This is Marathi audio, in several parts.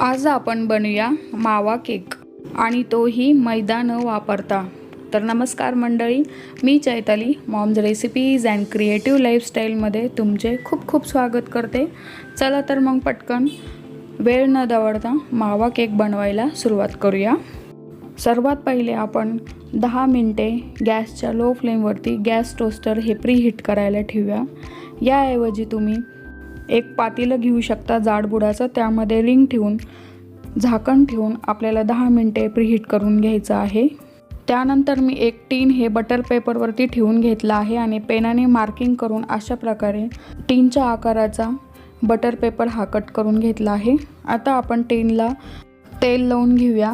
आज आपण बनवूया मावा केक. आणि तोही मैदा न वापरता. तर नमस्कार मंडळी मी Chaitali Moms Recipes and Creative लाईफस्टाईलमध्ये तुमचे खूप खूप स्वागत करते. चला तर मग पटकन वेळ न दवडता मावा केक बनवायला सुरुवात करूया. सर्वात पहिले आपण दहा मिनटे गॅसच्या लो फ्लेमवरती गॅस टोस्टर हे प्री हिट करायला ठेवूया. याऐवजी तुम्ही एक पातेलं घेऊ शकता जाडबुडाचं त्यामध्ये रिंग ठेवून झाकण ठेवून आपल्याला दहा मिनटे प्रिहीट करून घ्यायचं आहे. त्यानंतर मी एक टीन हे बटर पेपरवरती ठेवून घेतलं आहे आणि पेनाने मार्किंग करून अशा प्रकारे टीनच्या आकाराचा बटर पेपर हा कट करून घेतला आहे. आता आपण टीनला तेल लावून घेऊया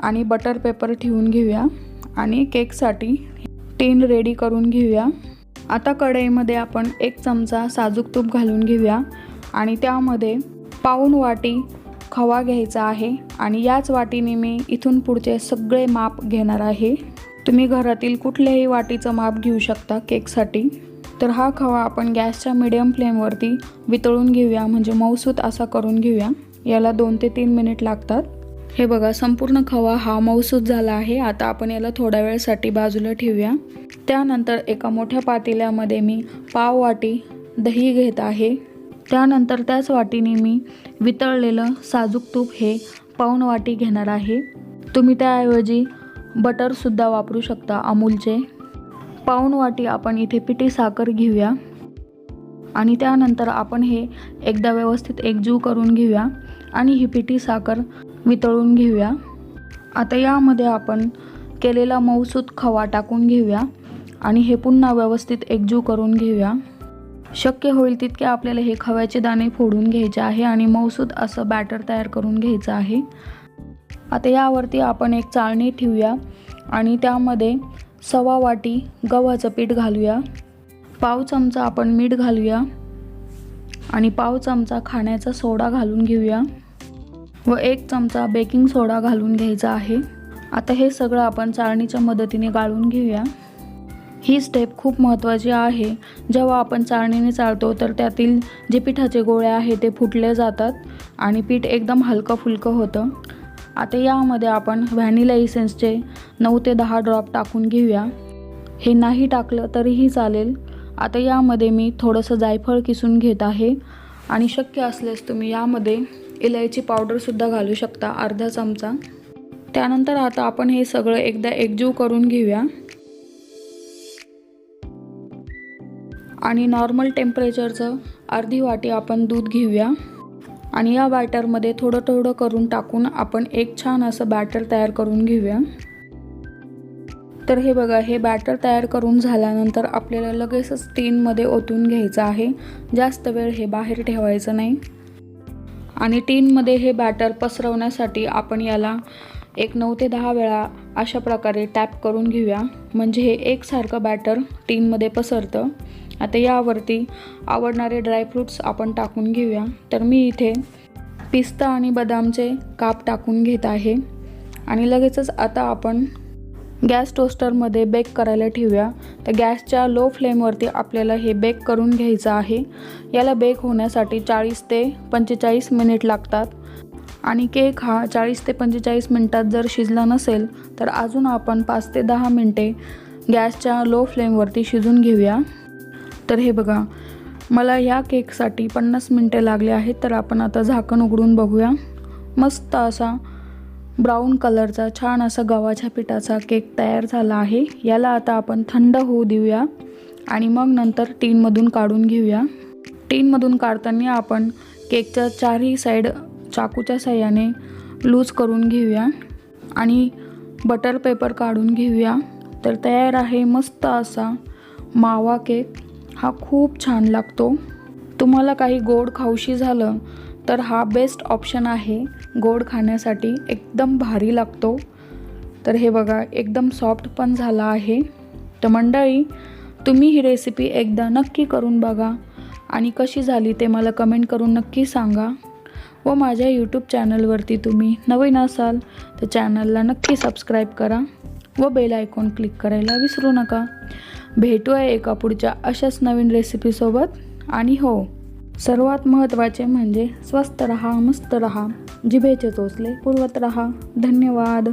आणि बटर पेपर ठेवून घेऊया आणि केकसाठी टीन रेडी करून घेऊया. आता कढईमध्ये आपण एक चमचा साजूक तूप घालून घेऊया. आणि त्यामध्ये पाऊण वाटी खवा घ्यायचा आहे. आणि याच वाटीने मी इथून पुढचे सगळे माप घेणार आहे. तुम्ही घरातील कुठल्याही वाटीचं माप घेऊ शकता केकसाठी. तर हा खवा आपण गॅसच्या मिडियम फ्लेमवरती वितळून घेऊया. म्हणजे मऊसूत असा करून घेऊया. याला दोन ते तीन मिनिट लागतात. हे बघा संपूर्ण खवा हा मऊसूत झाला आहे. आता आपण याला थोड्या वेळसाठी बाजूला ठेवूया. त्यानंतर एका मोठ्या पातेल्यामध्ये मी पाव वाटी दही घेत आहे. त्यानंतर त्याच वाटीने मी वितळलेलं साजूक तूप हे पाऊण वाटी घेणार आहे. तुम्ही त्याऐवजी बटरसुद्धा वापरू शकता अमूलचे. पाऊण वाटी आपण इथे पिठी साखर घेऊया. आणि त्यानंतर आपण हे एकदा व्यवस्थित एकजीव करून घेऊया आणि ही पिठी साखर वितळून घेऊया. आता यामध्ये आपण केलेला मऊसूत खवा टाकून घेऊया आणि हे पुन्हा व्यवस्थित एकजीव करून घेऊया. शक्य होईल तितके आपल्याला हे खव्याचे दाणे फोडून घ्यायचे आहे आणि मऊसूद असं बॅटर तयार करून घ्यायचं आहे. आता यावरती आपण एक चाळणी ठेवूया आणि त्यामध्ये सवा वाटी गव्हाचं पीठ घालूया. पाव चमचा आपण मीठ घालूया आणि पाव चमचा खाण्याचा सोडा घालून घेऊया व एक चमचा बेकिंग सोडा घालून घ्यायचा आहे. आता हे सगळं आपण चाळणीच्या मदतीने गाळून घेऊया. ही स्टेप खूप महत्त्वाची आहे. जेव्हा आपण चाळणीने चाळतो तर त्यातील जे पिठाचे गोळे आहे ते फुटले जातात आणि पीठ एकदम हलकं फुलकं होतं. आता यामध्ये आपण व्हॅनिला इसेन्सचे नऊ ते दहा ड्रॉप टाकून घेऊया. हे नाही टाकलं तरीही चालेल. आता यामध्ये मी थोडंसं जायफळ किसून घेत आहे आणि शक्य असल्यास तुम्ही यामध्ये इलायची पावडरसुद्धा घालू शकता अर्धा चमचा. त्यानंतर आता आपण हे सगळं एकदा एकजीव करून घेऊया. आणि नॉर्मल टेम्परेचरचं अर्धी वाटी आपण दूध घेऊया. आणि या बॅटरमध्ये थोडं थोडं करून टाकून आपण एक छान असं बॅटर तयार करून घेऊया. तर हे बघा हे बॅटर तयार करून झाल्यानंतर आपल्याला लगेचच टीनमध्ये ओतून घ्यायचं आहे. जास्त वेळ हे बाहेर ठेवायचं नाही. आणि टीनमध्ये हे बॅटर पसरवण्यासाठी आपण याला एक नऊ ते दहा वेळा अशा प्रकारे टॅप करून घेऊया. म्हणजे हे एकसारखं बॅटर टीनमध्ये पसरतं. आता यावरती आवडणारे ड्रायफ्रूट्स आपण टाकून घेऊया. तर मी इथे पिस्ता आणि बदामचे काप टाकून घेत आहे. आणि लगेचच आता आपण गॅस टोस्टरमध्ये बेक करायला ठेवूया. तर गॅसच्या लो फ्लेमवरती आपल्याला हे बेक करून घ्यायचं आहे. याला बेक होण्यासाठी चाळीस ते पंचेचाळीस मिनिट लागतात. आणि केक हा चाळीस ते पंचेचाळीस मिनटात जर शिजला नसेल तर अजून आपण पाच ते दहा मिनटे गॅसच्या लो फ्लेमवरती शिजून घेऊया. तर हे बघा मला या केकसाठी पन्नास मिनटे लागले आहेत तर आपण आता झाकण उघडून बघूया. मस्त असा ब्राऊन कलरचा छान असा गव्हाच्या पिठाचा केक तयार झाला आहे. याला आता आपण थंड होऊ देऊया आणि मग नंतर टीनमधून काढून घेऊया. टीनमधून काढताना आपण केकच्या चारही साईड चाकूच्या साह्याने लूज करून घेऊया आणि बटर पेपर काढून घेऊया. तर तयार आहे मस्त असा मावा केक. हा खूप छान लागतो. तुम्हाला काही गोड खाऊशी झालं तर हा बेस्ट ऑप्शन आहे. गोड खाण्यासाठी एकदम भारी लागतो. तर हे बघा एकदम सॉफ्ट पण झाला आहे. तर मंडळी तुम्ही ही रेसिपी एकदा नक्की करून बघा आणि कशी झाली ते मला कमेंट करून नक्की सांगा. व माझ्या यूट्यूब चॅनलवरती तुम्ही नवीन असाल तर चॅनलला नक्की सबस्क्राईब करा. व बेल आयकॉन क्लिक करायला विसरू नका. भेटूया एका पुढच्या अशाच नवीन रेसिपीसोबत आणि हो सर्वात महत्त्वाचे म्हणजे स्वस्त रहा मस्त रहा जिभेचे चोचले पुरवत रहा. धन्यवाद.